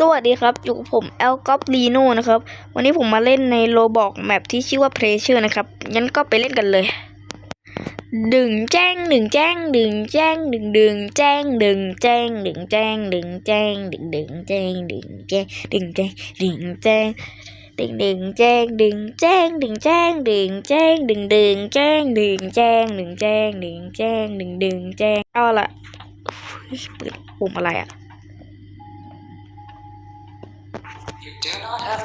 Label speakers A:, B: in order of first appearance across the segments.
A: สวัสดีครับ อยู่กับผมแอลกอฟลีโน่นะครับ วันนี้ผมมาเล่นในโลบอกแมปที่ชื่อว่าเพรเชอร์นะครับงั้นก็ไปเล่นกันเลยดึงแจ้งดึงแจ้งดึงแจ้งดึงดึงแจ้งดึงแจ้งดึงแจ้งดึงแจ้งดึงดึงแจ้งดึงแจ้งดึงแจ้งดึงแจ้งดึงดึงแจ้งดึงแจ้งดึงแจ้งดึงแจ้งดึงดึงแจ้งดึงแจ้งดึงแจ้งดึงแจ้งดึงดึงแจ้งเอาละเปิดปุ่มอะไรอะ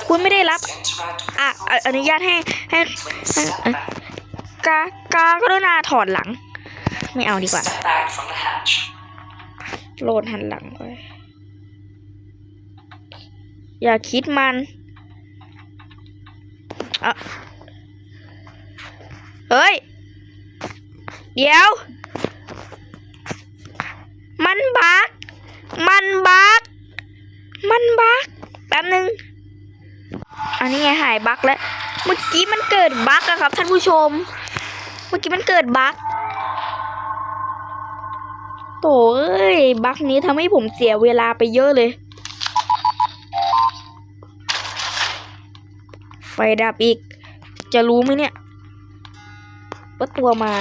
A: คุณไม่ได้รับอะอนุญาตให้ให้กากากรุณาถอดหลัง ไม่เอาดีกว่าโหลดหันหลังไปอย่าคิดมันอะเฮ้ย เดี๋ยว มันบัก มันบัก มันบัก แป๊บนึง อันนี้ไงหายบั๊กแล้ว เมื่อกี้มันเกิดบั๊กอะครับ ท่านผู้ชม เมื่อกี้มันเกิดบั๊กโถ่เอ้ยบั๊กนี้ทำให้ผมเสียเวลาไปเยอะเลย ไฟดับอีก จะรู้ไหมเนี่ยว่าตัวมา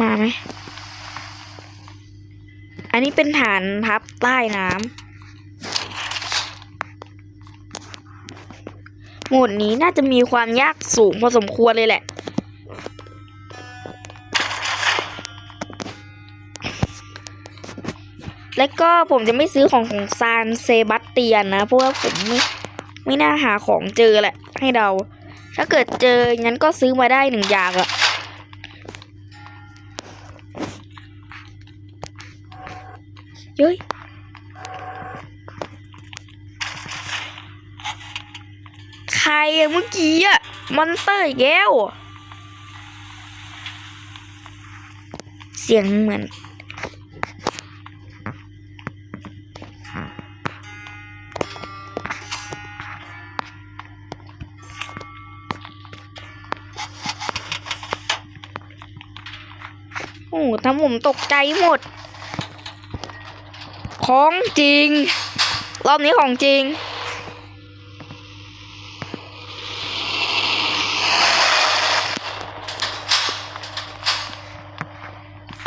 A: มาไหม นนี้เป็นฐานทับใต้น้ำโหมดนี้น่าจะมีความยากสูงพอสมควรเลยแหละ แล้วก็ผมจะไม่ซื้อของของซานเซบาสเตียนนะ เพราะว่าผมไม่ไม่น่าหาของเจอแหละ ให้เดา ถ้าเกิดเจองั้นก็ซื้อมาได้หนึ่งอย่างอะ เย้ยใครเมื่อกี้อะมอนสเตอร์อีกแล้วเสียงเหมือนโอ้ทำผมตกใจหมด ของจริง รอบนี้ของจริง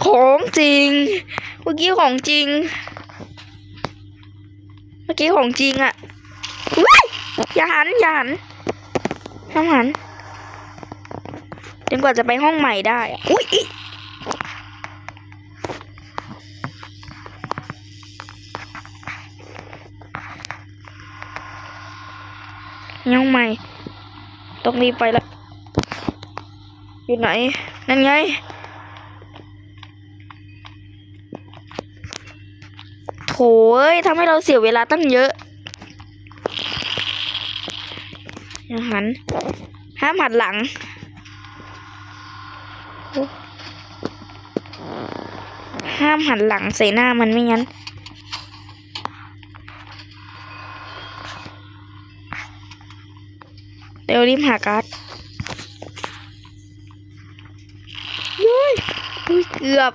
A: ของจริง เมื่อกี้ของจริง เมื่อกี้ของจริงอะว้ยอย่าหันอย่าหันห้ามหันจนกว่าจะไปห้องใหม่ได้อะอุ้ย ยังใหม่ต้องรีบไปละอยู่ไหน นั่นไง โถเอ้ยทำให้เราเสียเวลาตั้งเยอะอย่าหัน ห้ามหันหลัง ห้ามหันหลังใส่หน้ามันไม่งั้น เร็วรีบหาการ์ดเย้ยเฮ้ยเกือบ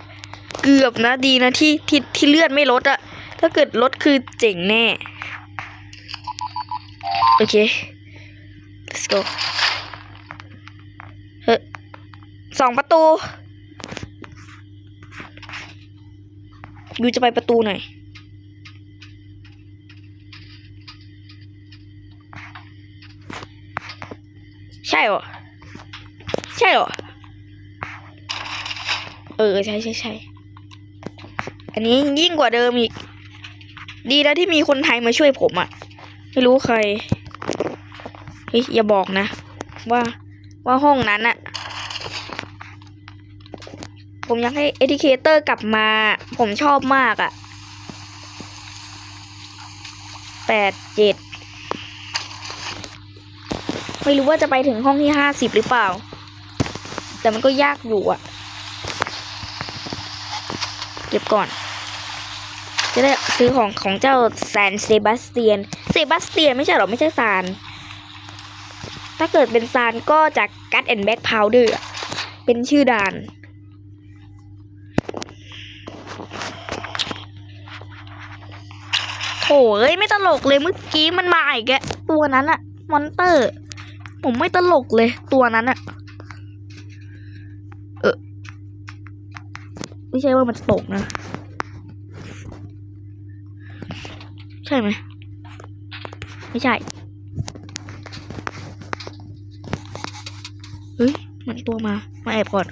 A: เกือบนะดีนะที่ที่ที่เลือดไม่ลดอะถ้าเกิดลดคือเจ๋งแน่ โอเค let's go เฮ้สองประตูยูจะไปประตูหน่อย ใช่เหรอ ใช่เหรอ เออ ใช่ใช่ใช่อันนี้ยิ่งกว่าเดิมอีก ดีแล้วที่มีคนไทยมาช่วยผมอะ่ะ ไม่รู้ใคร เฮ้ย อย่าบอกนะ ว่าว่าห้องนั้นอะผมอยากให้เอ u ิเคเตอร์กลับมา ผมชอบมากอะ่ะแปดเจ็ด ไม่รู้ว่าจะไปถึงห้องที่ห้าสิบหรือเปล่า แต่มันก็ยากอยู่อะเก็บก่อน จะได้ซื้อของของเจ้าแซนเซบาสเตียน เซบาสเตียนไม่ใช่หรอ ไม่ใช่ซาน ถ้าเกิดเป็นซานก็จากกัตแอนแบ็กพาวเดอร์เป็นชื่อดานโอ้ยไม่ตลกเลยเมื่อกี้มันมาอีกแกตัวนั้นอะมอนเตอร์ ผมไม่ตลกเลยตัวนั้นอะเออไม่ใช่ว่ามันตกนะ ใช่ไหม ไม่ใช่ เฮ้ย มันตัวมา มาแอบก่อน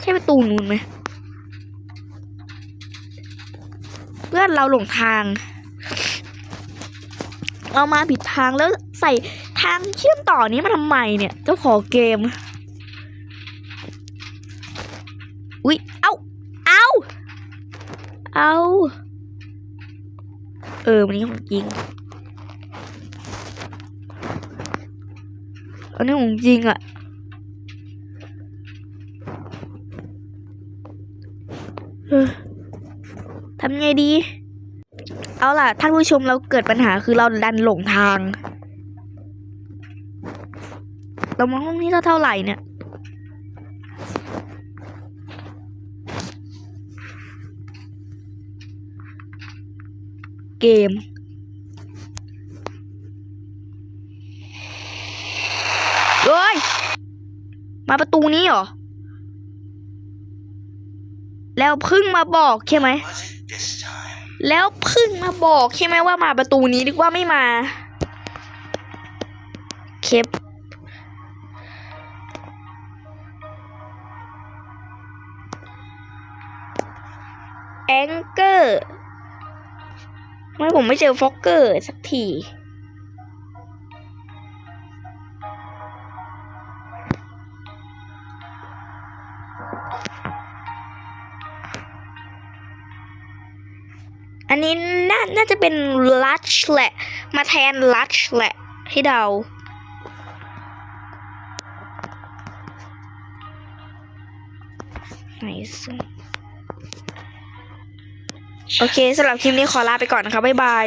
A: ใช่ประตูนู้นไหม เพื่อนเราหลงทาง เรามาผิดทางแล้วใส่ ทางเชื่อมต่อนี้มาทำไมเนี่ยเจ้าของเกม อุ๊ย เอาเอาเอาเออมันนี้ของจริงอันนี้ของจริงอะทำไงดี เอาล่ะ ท่านผู้ชมเราเกิดปัญหาคือเราดันหลงทาง เรามาห้องนี้เท่าไหร่เนี่ยเกม เฮ้ย มาประตูนี้เหรอ แล้วพึ่งมาบอกใช่ไหม แล้วพึ่งมาบอกใช่ไหมว่ามาประตูนี้ดีกว่าไม่มา เคป แองเกอร์ทำไมผมไม่เจอฟ็อกเกอร์สักทีอันนี้น่าน่าจะเป็นลัชแหละ มาแทนลัชแหละให้เดา ไหนสิ โอเคสำหรับคลิปนี้ขอลาไปก่อนนะคะบ๊ายบาย